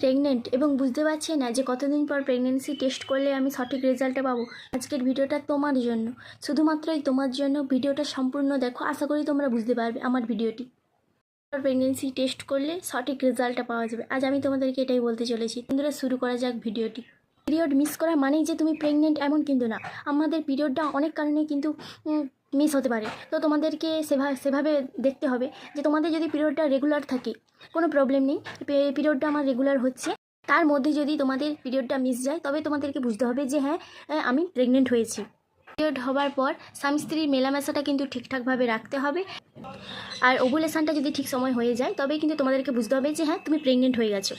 Pregnant এবং বুঝতে পারছি না যে কতদিন পর প্রেগনেন্সি টেস্ট করলে আমি সঠিক রেজাল্টটা পাবো। আজকের ভিডিওটা তোমার জন্য। শুধুমাত্রই তোমার জন্য ভিডিওটা সম্পূর্ণ দেখো। আশা করি তোমরা বুঝতে পারবে আমার ভিডিওটি। প্রেগনেন্সি টেস্ট করলে সঠিক রেজাল্টটা পাওয়া যাবে। আজ আমি তোমাদেরকে এটাই বলতে চলেছি। বন্ধুরা, শুরু করা যাক ভিডিওটি। পিরিয়ড মিস করা মানেই যে তুমি প্রেগনেন্ট এমন কিন্তু না। আমাদের পিরিয়ডটা অনেক কারণে কিন্তু মিস হতে পারে। তো তোমাদেরকে সেভা, সেভাবে দেখতে হবে যে তোমাদের যদি পিরিয়ডটা রেগুলার থাকে, কোনো প্রবলেম নেই। পিরিয়ডটা আমার রেগুলার হচ্ছে। তার মধ্যে যদি তোমাদের পিরিয়ডটা মিস যায়, তবে তোমাদেরকে বুঝতে হবে যে হ্যাঁ আমি প্রেগনেন্ট হয়েছি। পিরিয়ড হবার পর স্বামী স্ত্রীর মেলামেশাটা কিন্তু ঠিকঠাকভাবে রাখতে হবে। আর ওভুলেশনটা যদি ঠিক সময় হয়ে যায় তবে কিন্তু তোমাদেরকে বুঝতে হবে যে হ্যাঁ তুমি প্রেগনেন্ট হয়ে গেছো।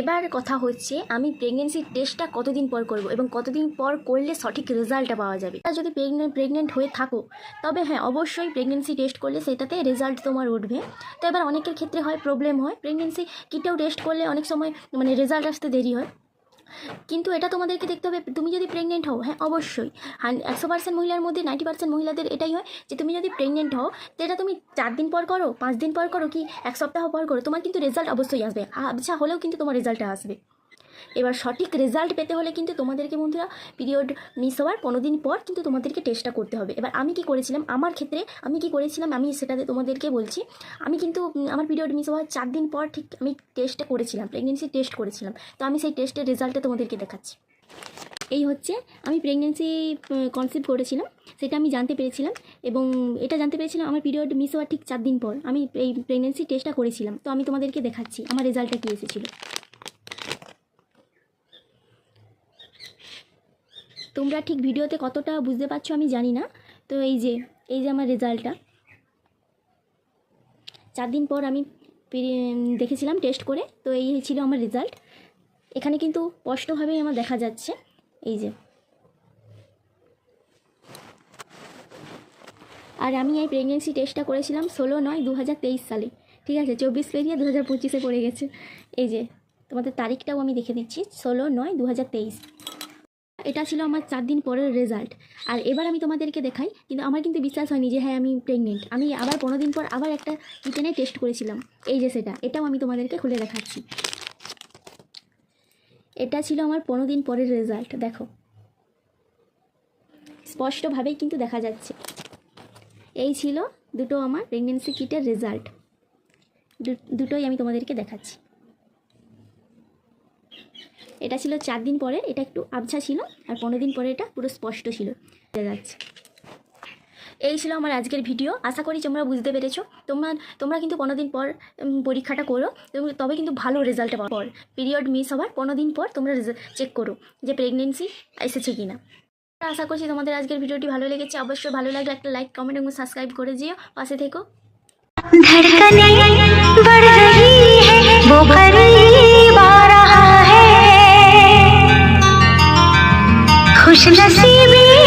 এবার কথা হচ্ছে, আমি প্রেগনেন্সি টেস্টটা কতদিন পর করব এবং কতদিন পর করলে সঠিক রেজাল্টটা পাওয়া যাবে? আর যদি প্রেগনেন্ট প্রেগনেন্ট হয়ে থাকো, তবে হ্যাঁ অবশ্যই প্রেগনেন্সি টেস্ট করলে সেটাতে রেজাল্ট তোমার উঠবে। তো এবার অনেকের ক্ষেত্রে হয় প্রবলেম হয় প্রেগনেন্সি কিটাও টেস্ট করলে অনেক সময় মানে রেজাল্ট আসতে দেরি হয়। কিন্তু এটা তোমাদেরকে দেখতে হবে, তুমি যদি প্রেগনেন্ট হও হ্যাঁ অবশ্যই। একশো পার্সেন্ট মহিলার মধ্যে নাইনটি পার্সেন্ট মহিলাদের এটাই হয় যে, তুমি যদি প্রেগনেন্ট হও, তো এটা তুমি চার দিন পর করো, পাঁচ দিন পর করো কি, এক সপ্তাহ পর করো, তোমার কিন্তু রেজাল্ট অবশ্যই আসবে। আচ্ছা হলেও কিন্তু তোমার রেজাল্টটা আসবে। এবার সঠিক রেজাল্ট পেতে হলে কিন্তু তোমাদেরকে বন্ধুরা পিরিয়ড মিস হওয়ার পনেরো দিন পর কিন্তু তোমাদেরকে টেস্টটা করতে হবে। এবার আমি কি করেছিলাম? আমার ক্ষেত্রে আমি কি করেছিলাম? আমি সেটাতে তোমাদেরকে বলছি, আমি কিন্তু আমার পিরিয়ড মিস হওয়ার চার দিন পর ঠিক আমি টেস্টটা করেছিলাম প্রেগনেন্সি টেস্ট করেছিলাম। তো আমি সেই টেস্টের রেজাল্টটা তোমাদেরকে দেখাচ্ছি। এই হচ্ছে আমি প্রেগনেন্সি কনসেপ্ট করেছিলাম, সেটা আমি জানতে পেরেছিলাম এবং এটা জানতে পেরেছিলাম আমার পিরিয়ড মিস হওয়ার ঠিক চার দিন পর। আমি এই প্রেগনেন্সি টেস্টটা করেছিলাম। তো আমি তোমাদেরকে দেখাচ্ছি, আমার রেজাল্টটা কী এসেছিল। তোমরা ঠিক ভিডিওতে কতটা বুঝতে পারছ আমি জানি না। তো এই যে এই যে আমার রেজাল্টটা। চার দিন পর আমি দেখেছিলাম টেস্ট করে, তো এই ছিল আমার রেজাল্ট। এখানে কিন্তু স্পষ্টভাবেই আমার দেখা যাচ্ছে, এই যে। আর আমি এই প্রেগনেন্সি টেস্টটা করেছিলাম ষোলো নয় দু সালে, ঠিক আছে? চব্বিশ পেরিয়ে দু হাজার পঁচিশে পড়ে গেছে। এই যে, তোমাদের তারিখটাও আমি দেখে দিচ্ছি, ষোলো নয় দু হাজার তেইশ। এটা ছিল আমার চার দিন পরের রেজাল্ট আর এবার আমি তোমাদেরকে দেখাই, কিন্তু আমার কিন্তু বিশ্বাস হয়নি যে হ্যাঁ আমি প্রেগনেন্ট আমি আবার পনেরো দিন পর আবার একটা কিচেনে টেস্ট করেছিলাম। এই যে সেটা, এটাও আমি তোমাদেরকে খুলে দেখাচ্ছি। এটা ছিল আমার পনেরো দিন পরের রেজাল্ট দেখো। স্পষ্টভাবেই কিন্তু দেখা যাচ্ছে। এই ছিল দুটো আমার প্রেগনেন্সি কিটের রেজাল্ট দুটোই আমি তোমাদেরকে দেখাচ্ছি। এটা ছিল চার দিন পরে, এটা একটু আবছা ছিল, আর পনেরো দিন পরে এটা পুরো স্পষ্ট ছিল। যাচ্ছে। এই ছিল আমার আজকের ভিডিও। আশা করি তোমরা বুঝতে পেরেছ। তোমরা তোমরা কিন্তু পনেরো দিন পর পরীক্ষাটা করো তবে কিন্তু ভালো রেজাল্ট পাওয়ার পর পিরিয়ড মিস হওয়ার পনেরো দিন পর তোমরা চেক করো যে প্রেগনেন্সি এসেছে কি না আশা করছি তোমাদের আজকের ভিডিওটি ভালো লেগেছে। অবশ্যই ভালো লাগলে একটা লাইক কমেন্ট এবং সাবস্ক্রাইব করে দিও। পাশে থেকো। खुश नसीबी